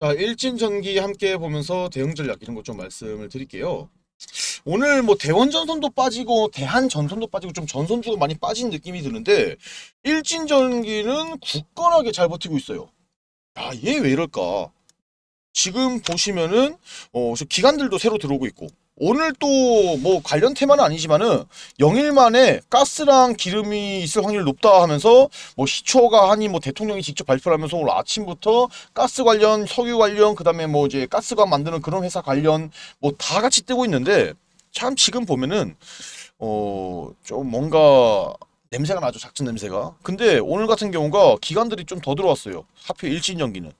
자, 일진 전기 함께 보면서 대응 전략 이런 것 좀 말씀을 드릴게요. 오늘 뭐 대원 전선도 빠지고 대한 전선도 빠지고 좀 전선주가 많이 빠진 느낌이 드는데 일진 전기는 굳건하게 잘 버티고 있어요. 야, 얘 왜 이럴까? 지금 보시면은 어, 저 기관들도 새로 들어오고 있고 오늘 또 뭐 관련 테마는 아니지만은 0일 만에 가스랑 기름이 있을 확률이 높다 하면서 뭐 시초가 하니 뭐 대통령이 직접 발표를 하면서 오늘 아침부터 가스 관련, 석유 관련, 그다음에 뭐 이제 가스관 만드는 그런 회사 관련 뭐 다 같이 뜨고 있는데 참 지금 보면은 어 좀 뭔가 냄새가 나죠 작전 냄새가. 근데 오늘 같은 경우가 기관들이 좀 더 들어왔어요. 하필 일진전기는.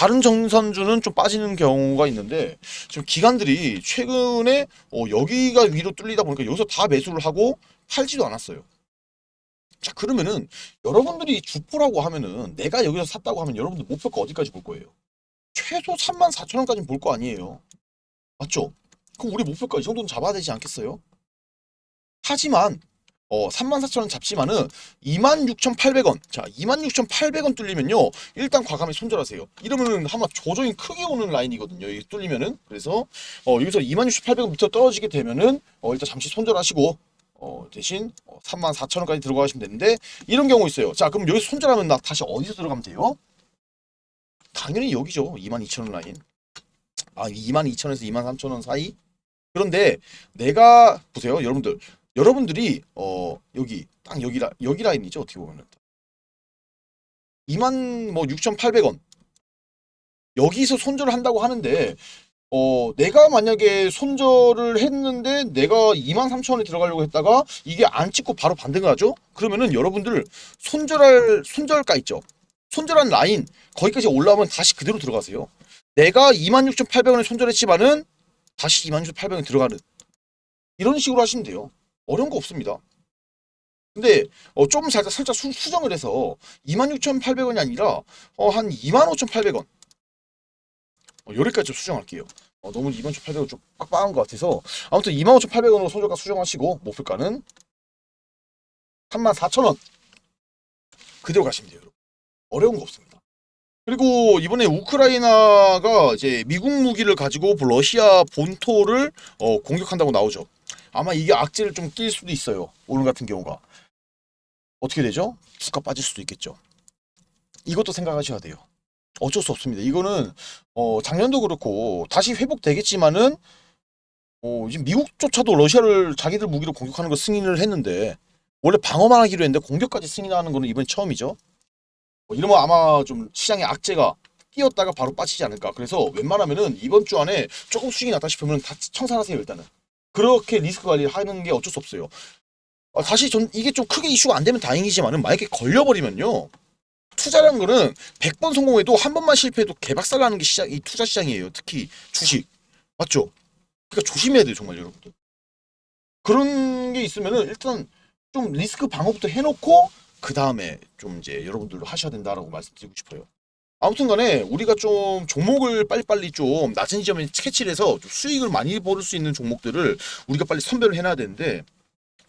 다른 정선주는 좀 빠지는 경우가 있는데 지금 기관들이 최근에 어, 여기가 위로 뚫리다 보니까 여기서 다 매수를 하고 팔지도 않았어요. 자 그러면은 여러분들이 주포라고 하면은 내가 여기서 샀다고 하면 여러분들 목표가 어디까지 볼 거예요? 최소 3만 4천 원까지는 볼거 아니에요. 맞죠? 그럼 우리 목표가 이 정도는 잡아야 되지 않겠어요? 하지만 어 3만 4천 원 잡지만은 26,800원. 자, 26,800원 뚫리면요. 일단 과감히 손절하세요. 이러면은 아마 조정이 크게 오는 라인이거든요. 이게 뚫리면은. 그래서 어 여기서 26,800원 밑으로 떨어지게 되면은 어 일단 잠시 손절하시고 어 대신 어, 3만 4천 원까지 들어가시면 되는데 이런 경우 있어요. 자, 그럼 여기서 손절하면 나 다시 어디서 들어가면 돼요? 당연히 여기죠. 22,000원 라인. 아, 22,000원에서 23,000원 사이? 그런데 내가 보세요. 여러분들 여러분들이 어 여기 딱 여기 라 여기 라인이죠 어떻게 보면은. 2만 뭐 6,800원. 여기서 손절을 한다고 하는데 어 내가 만약에 손절을 했는데 내가 2만 3천 원에 들어가려고 했다가 이게 안 찍고 바로 반등을 하죠? 그러면은 여러분들 손절할 손절가 있죠? 손절한 라인 거기까지 올라오면 다시 그대로 들어가세요. 내가 26,800원에 손절했지만은 다시 26,800원에 들어가는 이런 식으로 하시면 돼요 어려운 거 없습니다. 근데 어, 좀 살짝 살짝 수, 수정을 해서 26,800원이 아니라 어, 한 25,800원. 어, 여기까지 좀 수정할게요. 어, 너무 26,800원 좀 빡빡한 것 같아서 아무튼 25,800원으로 손절가 수정하시고 목표가는 34,000원. 그대로 가시면 돼요. 여러분. 어려운 거 없습니다. 그리고 이번에 우크라이나가 이제 미국 무기를 가지고 러시아 본토를 어, 공격한다고 나오죠. 아마 이게 악재를 좀 낄 수도 있어요. 오늘 같은 경우가. 어떻게 되죠? 주가 빠질 수도 있겠죠. 이것도 생각하셔야 돼요. 어쩔 수 없습니다. 이거는 어, 작년도 그렇고 다시 회복되겠지만은 어, 지금 미국조차도 러시아를 자기들 무기로 공격하는 거 승인을 했는데 원래 방어만 하기로 했는데 공격까지 승인하는 거는 이번 처음이죠. 어, 이러면 아마 좀 시장에 악재가 끼었다가 바로 빠지지 않을까. 그래서 웬만하면은 이번 주 안에 조금 수익이 났다 싶으면 다 청산하세요 일단은. 그렇게 리스크 관리를 하는 게 어쩔 수 없어요. 아, 다시 전 이게 좀 크게 이슈가 안 되면 다행이지만은 만약에 걸려버리면요. 투자라는 거는 100번 성공해도 한 번만 실패해도 개박살 나는 게 시장, 이 투자 시장이에요. 특히 주식. 맞죠? 그러니까 조심해야 돼요, 정말 여러분들. 그런 게 있으면은 일단 좀 리스크 방어부터 해놓고 그 다음에 좀 이제 여러분들도 하셔야 된다라고 말씀드리고 싶어요. 아무튼 간에 우리가 좀 종목을 빨리빨리 좀 낮은 지점에 캐치를 해서 좀 수익을 많이 벌을 수 있는 종목들을 우리가 빨리 선별을 해놔야 되는데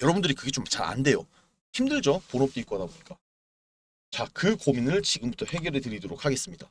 여러분들이 그게 좀 잘 안 돼요. 힘들죠? 본업도 있고 하다 보니까. 자, 그 고민을 지금부터 해결해 드리도록 하겠습니다.